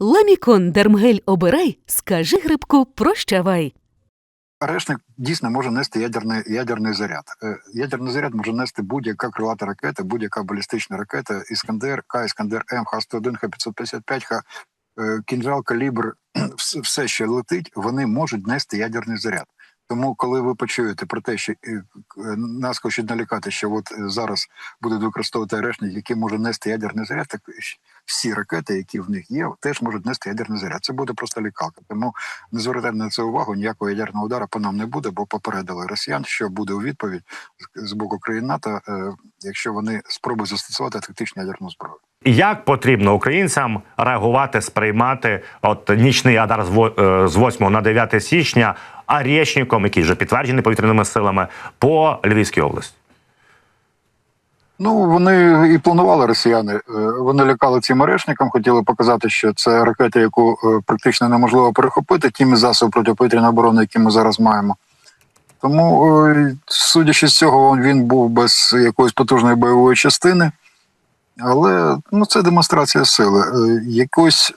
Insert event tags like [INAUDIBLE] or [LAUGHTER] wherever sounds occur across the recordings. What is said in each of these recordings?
Ламікон Дермгель обирай, скажи грибку прощавай. Решник дійсно може нести ядерний, ядерний заряд. Е, Ядерний заряд може нести будь-яка крилата ракета, будь-яка балістична ракета, Іскандер, К, Іскандер М, Х-101, Х-555, Х, е, кінжал, калібр, все, що летить, вони можуть нести ядерний заряд. Тому, коли ви почуєте про те, що е, нас хочуть налякати, що от зараз будуть використовувати арешник, який може нести ядерний заряд, так всі ракети, які в них є, теж можуть нести ядерний заряд. Це буде просто лікалка. Тому не звертайте на це увагу, ніякого ядерного удару по нам не буде, бо попередили росіян, що буде у відповідь з- боку країн НАТО, е, якщо вони спробують застосувати тактичну ядерну зброю. Як потрібно українцям реагувати, сприймати от нічний удар з во- е, з 8 на 9 січня арєшником, який вже підтверджений повітряними силами, по Львівській області? Ну вони і планували росіяни. Е, Вони лякали цим орешником, хотіли показати, що це ракета, яку е, практично неможливо перехопити тими засобами протиповітряної оборони, які ми зараз маємо. Тому, е, судячи з цього, він був без якоїсь потужної бойової частини. Але ну, це демонстрація сили. Якоїсь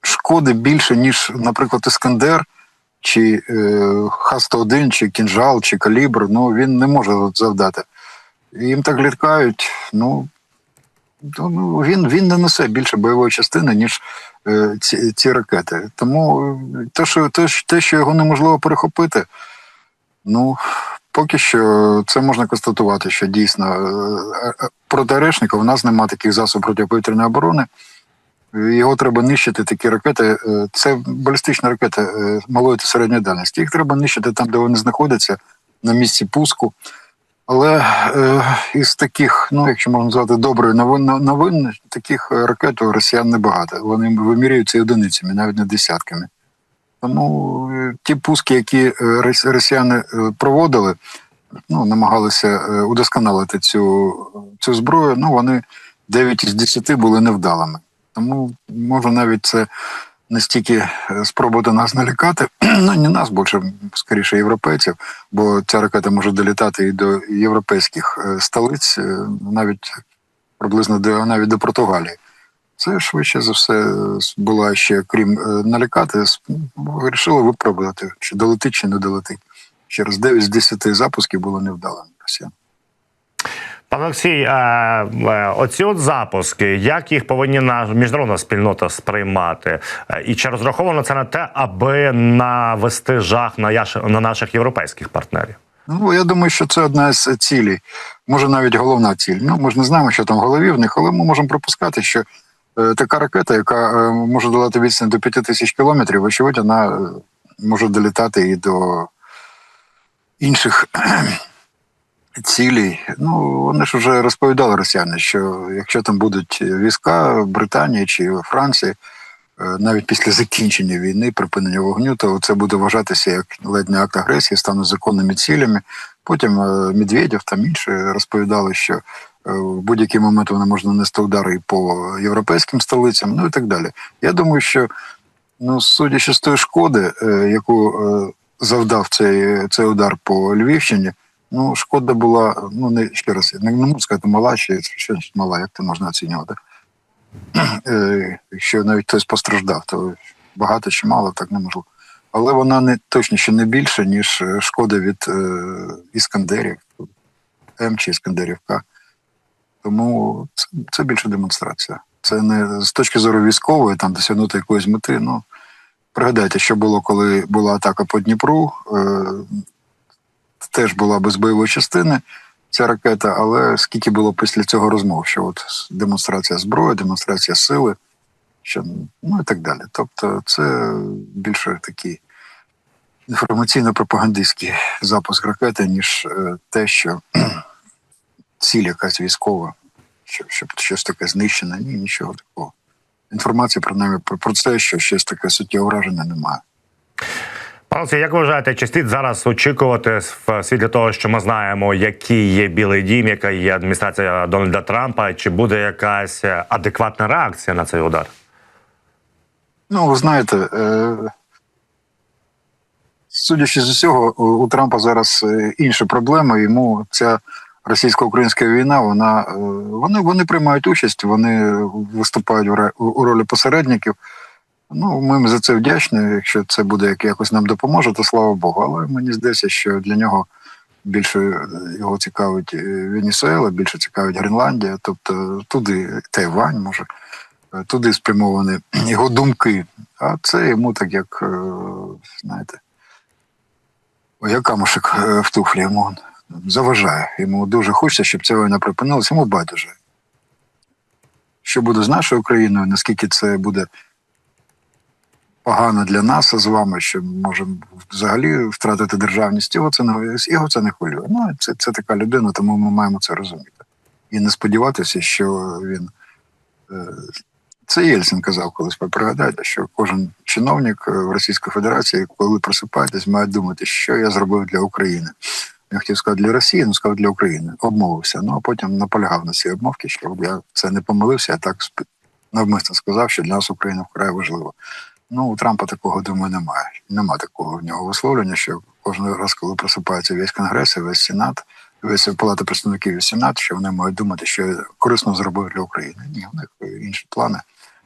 шкоди більше, ніж, наприклад, Іскандер, чи е, Х-101, чи кінжал, чи калібр, ну він не може завдати. Їм так літкають. Ну, ну він, він не несе більше бойової частини, ніж е, ці, ці ракети. Тому е, те, що, те, те, що його неможливо перехопити, ну поки що це можна констатувати, що дійсно е, е, проти у нас немає таких засобів протиповітряної оборони. Його треба нищити такі ракети. Це балістичні ракети малої та середньої дальності. Їх треба нищити там, де вони знаходяться, на місці пуску. Але е, із таких, ну якщо можна назвати доброї новин, новин таких е, ракет у росіян небагато. Вони вимірюються одиницями, навіть не десятками. Тому е, ті пуски, які е, росіяни проводили, ну намагалися удосконалити цю, цю зброю. Ну вони 9 із 10 були невдалими. Тому може навіть це не стільки е, спробувати нас налякати, [CLEARS THROAT] ну не нас більше, скоріше європейців, бо ця ракета може долітати і до європейських е, столиць, е, навіть приблизно до навіть до Португалії. Це швидше за все була ще, крім налякати, вирішили випробувати, чи долетить, чи не долетить. Через 9 з 10 запусків було невдалим росіян. Пане Олексій, е, е, оці от запуски, як їх повинні наша міжнародна спільнота сприймати? Е, І чи розраховано це на те, аби навести жах на, на наших європейських партнерів? Ну, я думаю, що це одна з цілей, може навіть головна ціль. Ну, ми ж не знаємо, що там в голові в них, але ми можемо припускати, що така ракета, яка може долати відстань до 5 тисяч кілометрів, очевидь, вона може долітати і до інших цілей. Ну, вони ж вже розповідали росіяни, що якщо там будуть війська Британії чи Франції, е, навіть після закінчення війни, припинення вогню, то це буде вважатися як ледь не акт агресії, стануть законними цілями. Потім е, Медведєв там інші розповідали, що е, в будь-який момент вони можуть нанести удари і по європейським столицям, ну і так далі. Я думаю, що ну, судячи з тої шкоди, яку завдав цей, цей удар по Львівщині, ну шкода була, ну не ще раз, не, не можу сказати мала, ще що мала, як це можна оцінювати. [CLEARS THROAT] Е, Якщо навіть хтось постраждав, то багато чи мало, так неможливо. Але вона не точно ще не більше, ніж е, шкода від е, іскандерів, М чи іскандерів К. Тому це, це більше демонстрація. Це не з точки зору військової, там досягнути якоїсь мети. Ну пригадайте, що було, коли була атака по Дніпру. Е, теж була без бойової частини ця ракета, але скільки було після цього розмов, що от демонстрація зброї, демонстрація сили, що ну і так далі. Тобто, це більше такий інформаційно-пропагандистський запуск ракети, ніж е, те, що [CLEARS THROAT] ціль якась військова, щоб, щоб щось таке знищене, ні, нічого такого. Інформації про, про це, що щось таке суттєве враження немає. Пане як ви вважаєте, чи слід зараз очікувати в світлі того, що ми знаємо, який є Білий Дім, яка є адміністрація Дональда Трампа, чи буде якась адекватна реакція на цей удар? Ну, ви знаєте, е, судячи з усього, у, Трампа зараз е, інші проблеми. Йому ця російсько-українська війна, вона е, вони, вони приймають участь, вони виступають у ролі посередників. Ну, ми за це вдячні. Якщо це буде як- якось нам допоможе, то слава Богу. Але мені здається, що для нього більше е, його цікавить е, Венесуела, більше цікавить Гренландія, тобто туди Тайвань, може, е, туди спрямовані [CLEARS THROAT] його думки. А це йому так як, знаєте, як камушек в туфлі йому заважає. Йому дуже хочеться, щоб ця війна припинилася, йому байдуже. Що буде з нашою країною, наскільки це буде погано для нас з вами, що ми можемо взагалі втратити державність, його це не його це не хвилює. Ну це, це така людина, тому ми маємо це розуміти. І не сподіватися, що він е, це Єльцин казав колись, ви пригадайте, що кожен чиновник е, в Російській Федерації, коли просипаєтесь, має думати, що я зробив для України. Я хотів сказати для Росії, але сказав для України. Обмовився. Ну а потім наполягав на цій обмовці, що я це не помилився, я так навмисно сказав, що для нас Україна вкрай важлива. Ну, у Трампа такого, думаю, немає. Нема такого в нього висловлення, що кожен раз, коли просипається весь конгрес весь сенат, весь палата представників і сенат, що вони мають думати, що корисно зробив для України. Ні, у них інші плани.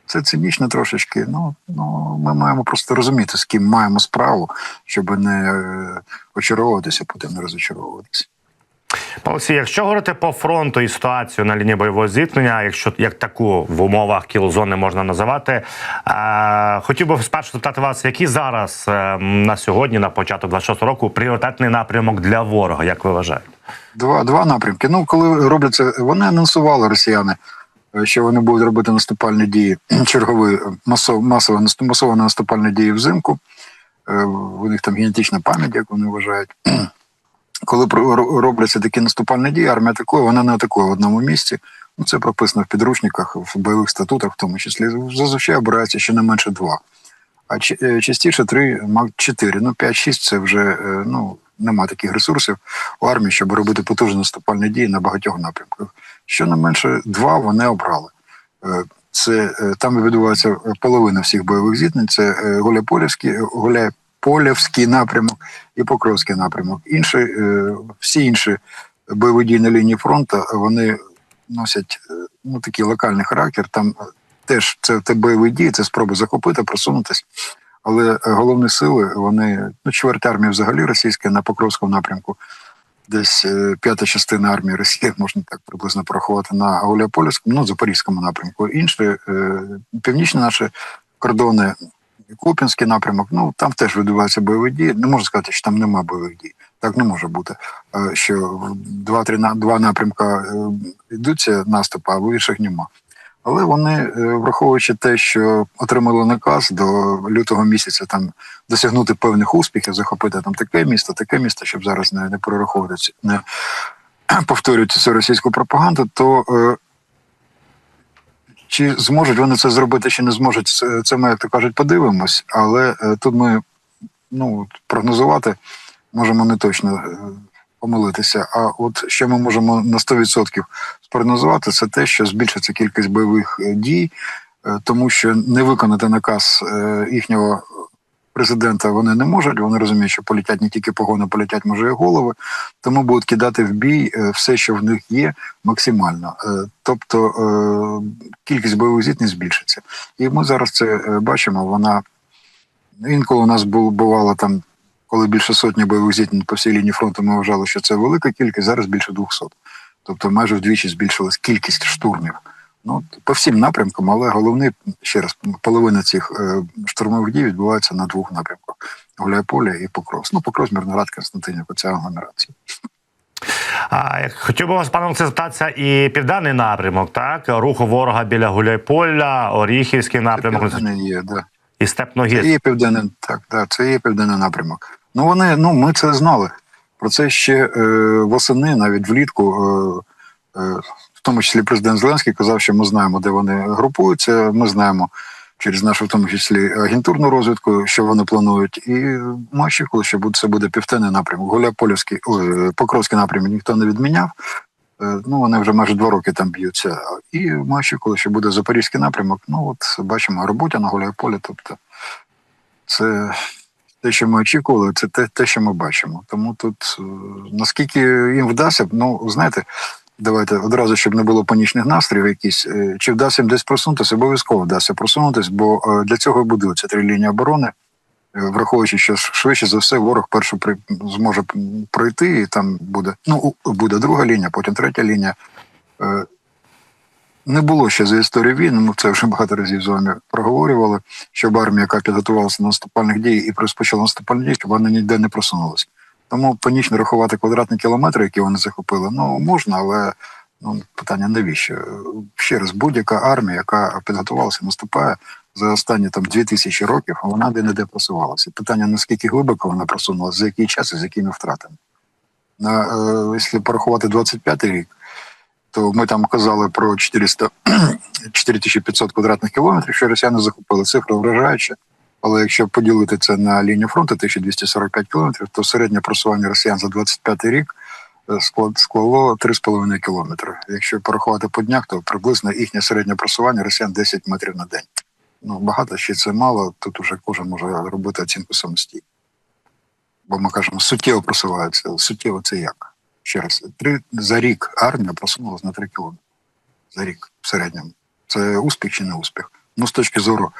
Це цинічно трошечки. Ну, ну ми маємо просто розуміти, з ким маємо справу, щоб не е, очаровуватися, потім не розочаровуватися. Олексій, якщо говорити по фронту і ситуацію на лінії бойового зіткнення, якщо як таку в умовах кілзони можна називати, е, хотів би спершу запитати вас, який зараз е, на сьогодні, на початок 26 року, пріоритетний напрямок для ворога, як ви вважаєте? Два, два напрямки. Ну, коли робляться, вони анонсували росіяни, е, що вони будуть робити наступальні дії, [CLEARS THROAT] чергові масов, масові наступ- масовані наступальні дії взимку. Е, У них там генетична пам'ять, як вони вважають. [CLEARS THROAT] Коли робляться такі наступальні дії, армія атакує, вона не атакує в одному місці. Ну, це прописано в підручниках, в бойових статутах, в тому числі. Зазвичай обирається щонайменше два. А е, частіше три, мак чотири. Ну, п'ять-шість це вже е, ну, нема таких ресурсів у армії, щоб робити потужні наступальні дії на багатьох напрямках. Щонайменше два вони обрали. Е, Це там відбувається половина всіх бойових зіткнень. Це е, Гуляйполівський, Гуляйполівський напрямок і Покровський напрямок. Інші, е, всі інші бойові на лінії фронту вони носять е, ну, такий локальний характер. Там теж це, це бойові дії, це спроби захопити, просунутись. Але головні сили, вони ну, чверть армії взагалі російська на Покровському напрямку, десь е, п'ята частина армії Росії, [LAUGHS] можна так приблизно порахувати на Гуляйполівському, ну, Запорізькому напрямку. Інші північні наші кордони, Куп'янський напрямок, ну там теж відбуваються бойові дії. Не можна сказати, що там нема бойових дій. Так не може бути. Е, Що два-три два напрямка е, йдуться наступи, а в інших нема. Але вони, е, враховуючи те, що отримали наказ до лютого місяця там досягнути певних успіхів, захопити там таке місто, таке місто, щоб зараз не, не перераховувати, не [CLEARS THROAT] повторювати цю російську пропаганду, то чи зможуть вони це зробити, чи не зможуть, це, ми, як то кажуть, подивимось. Але е, тут ми ну, прогнозувати можемо не точно е, помилитися. А от що ми можемо на 100% спрогнозувати, це те, що збільшиться кількість бойових е, дій, тому що не виконати наказ їхнього президента вони не можуть. Вони розуміють, що полетять не тільки погони, полетять може і голови, тому будуть кидати в бій е, все, що в них є, максимально. Е, Тобто е, кількість бойових зіткнень збільшиться. І ми зараз це бачимо. Вона інколи у нас бу- бувало там, коли більше сотні бойових зіткнень по всій лінії фронту, ми вважали, що це велика кількість, зараз більше 200. Тобто майже вдвічі збільшилась кількість штурмів. Ну, по всім напрямкам, але головний, ще раз, половина цих е, штурмових дій відбувається на двох напрямках: Гуляйполя і Покровськ. Ну, Покровськ, Мирноград, Константинівка, це агломерація. А хотів би вас, пане Олексій, запитатися і південний напрямок, так руху ворога біля Гуляйполя, Оріхівський напрямок Це є, да. і Це є південний, так, да, це є південний напрямок. Ну вони, ну ми це знали. Про це ще е, восени, навіть влітку, е, е, в тому числі президент Зеленський казав, що ми знаємо, де вони групуються. Ми знаємо через нашу, в тому числі, агентурну розвідку, що вони планують. І ми очікували, що це буде південний напрямок. Гуляйполівський, ой, Покровський напрямок ніхто не відміняв. Е, Ну, вони вже майже два роки там б'ються. І ми очікували, що буде запорізький напрямок. Ну, от бачимо, робота на Гуляйполі. Тобто, це те, що ми очікували, це те, те, що ми бачимо. Тому тут е, наскільки їм вдасться, ну знаєте, давайте одразу, щоб не було панічних настроїв, якісь е, чи вдасться їм десь просунутися, обов'язково вдасться просунутися, бо е, для цього і будуються три лінії оборони. Е, Враховуючи, що швидше за все ворог першу при зможе пройти, і там буде ну буде друга лінія, потім третя лінія. Не було ще за історію війни, ми це вже багато разів з вами проговорювали, щоб армія, яка підготувалася до наступальних дій і розпочала наступальні дії, щоб вона ніде не просунулася. Тому панічно рахувати квадратні кілометри, які вони захопили, ну можна, але ну питання навіщо? Ще раз, будь-яка армія, яка підготувалася, наступає за останні там дві тисячі років, вона де не де просувалася. Питання наскільки глибоко вона просунулася, за який час і з якими втратами. На е, якщо порахувати 25 рік, то ми там казали про 400 4500 [CLEARS THROAT] квадратних кілометрів, що росіяни захопили цифра вражаюча. Але якщо поділити це на лінію фронту 1245 кілометрів, то середнє просування росіян за 25 рік е, склало 3,5 кілометри. Якщо порахувати по днях, то приблизно їхнє середнє просування росіян 10 метрів на день. Ну багато чи це мало, тут уже кожен може робити оцінку самостійно. Бо ми кажемо, суттєво просуваються. Суттєво це як? Ще раз, три за рік армія просунулася на 3 кілометри. За рік в середньому. Це успіх чи не успіх? Ну, з точки зору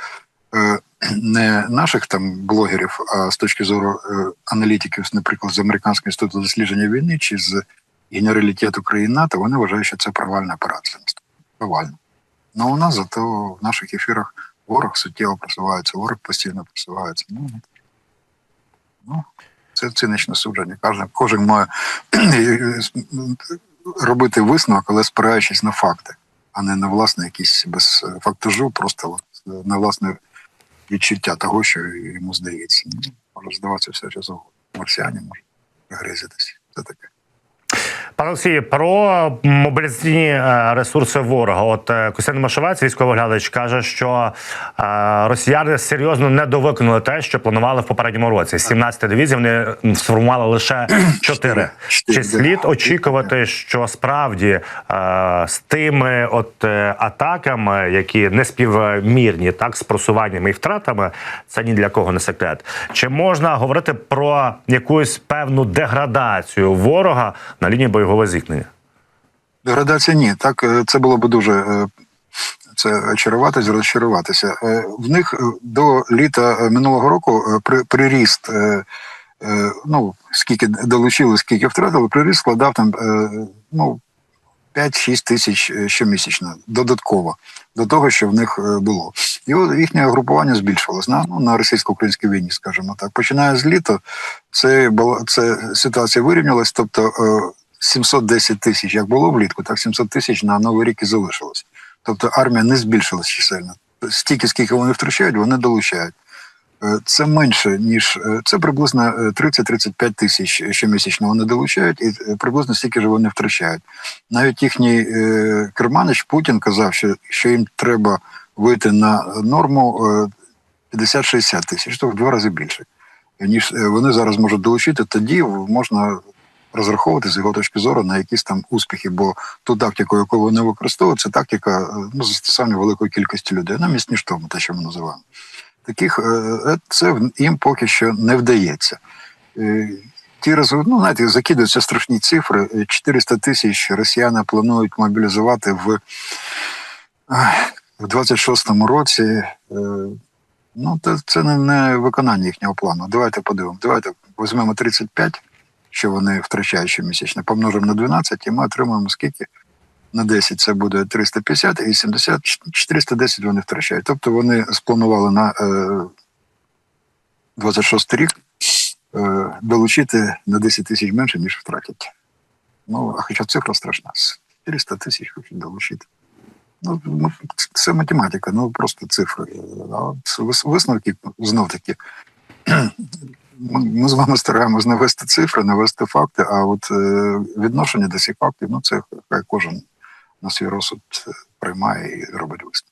е, [CLEARS THROAT] не наших там блогерів, а з точки зору е, аналітиків, наприклад, з Американського інституту дослідження війни чи з генералітету країн НАТО, вони вважають, що це провальна операція. Провальна. Ну у нас зато в наших ефірах ворог суттєво просувається, ворог постійно просувається. Ну, ну це циничне судження. Кожен, кожен має [CLEARS THROAT] робити висновок, але спираючись на факти, а не на власне якісь без фактажу, просто на власне відчуття того, що йому здається. Ну, може здаватися все що завгодно. Марсіані може гризитися. Це таке. Пане Олексій, про мобілізаційні е, ресурси ворога. От е, Костянтин Машовець, військовий глядач, каже, що е, росіяни серйозно недовиконали те, що планували в попередньому році. З 17 дивізій вони сформували лише 4. Чи слід очікувати, що справді з тими от атаками, які не співмірні, так з просуваннями і втратами, це ні для кого не секрет. Чи можна говорити про якусь певну деградацію ворога на лінії бойового зіткнення? Деградація ні. Так е, це було б дуже е, це очаруватися, розчаруватися. Е, В них до літа минулого року приріст. Ну, скільки долучили, скільки втратили, приріст складав там ну, 5-6 тисяч щомісячно додатково до того, що в них було. І от їхнє групування збільшувалось на, ну, на російсько-українській війні, скажімо так. Починає з літа, це, це ситуація вирівнялась, тобто 710 тисяч, як було влітку, так 700 тисяч на новий рік і залишилось. Тобто армія не збільшилась чисельно. Стільки, скільки вони втрачають, вони долучають. Е, Це менше, ніж е, це приблизно е, 30-35 тисяч щомісячно вони долучають, і е, приблизно стільки ж вони втрачають. Навіть їхній е, керманич Путін казав, що, що їм треба вийти на норму е, 50-60 тисяч, тобто в два рази більше, ніж е, вони зараз можуть долучити. Тоді можна розраховувати з його точки зору на якісь там успіхи, бо ту тактику, яку вони використовують, це тактика е, ну, застосування великої кількості людей, на місні штурму, те, що ми називаємо. Таких е, е, це їм поки що не вдається. Ті резу- ну, знаєте, закидаються страшні цифри. Е, 400 тисяч росіяни планують мобілізувати в, в 26-му році. Ну, це, не виконання їхнього плану. Давайте подивимо. Давайте візьмемо 35, що вони втрачають щомісячно, помножимо на 12, і ми отримаємо скільки? На 10 це буде 350, і 70, 410 вони втрачають. Тобто вони спланували на е, 26 рік е, долучити на 10 тисяч менше, ніж втратять. Ну, а хоча цифра страшна. 400 тисяч хочуть долучити. Ну, ну, це математика, ну просто цифри. А висновки знов таки. Ми, з вами стараємось навести цифри, навести факти, а от е, відношення до цих фактів, ну це хай кожен на свій розсуд е, приймає і робить висновки.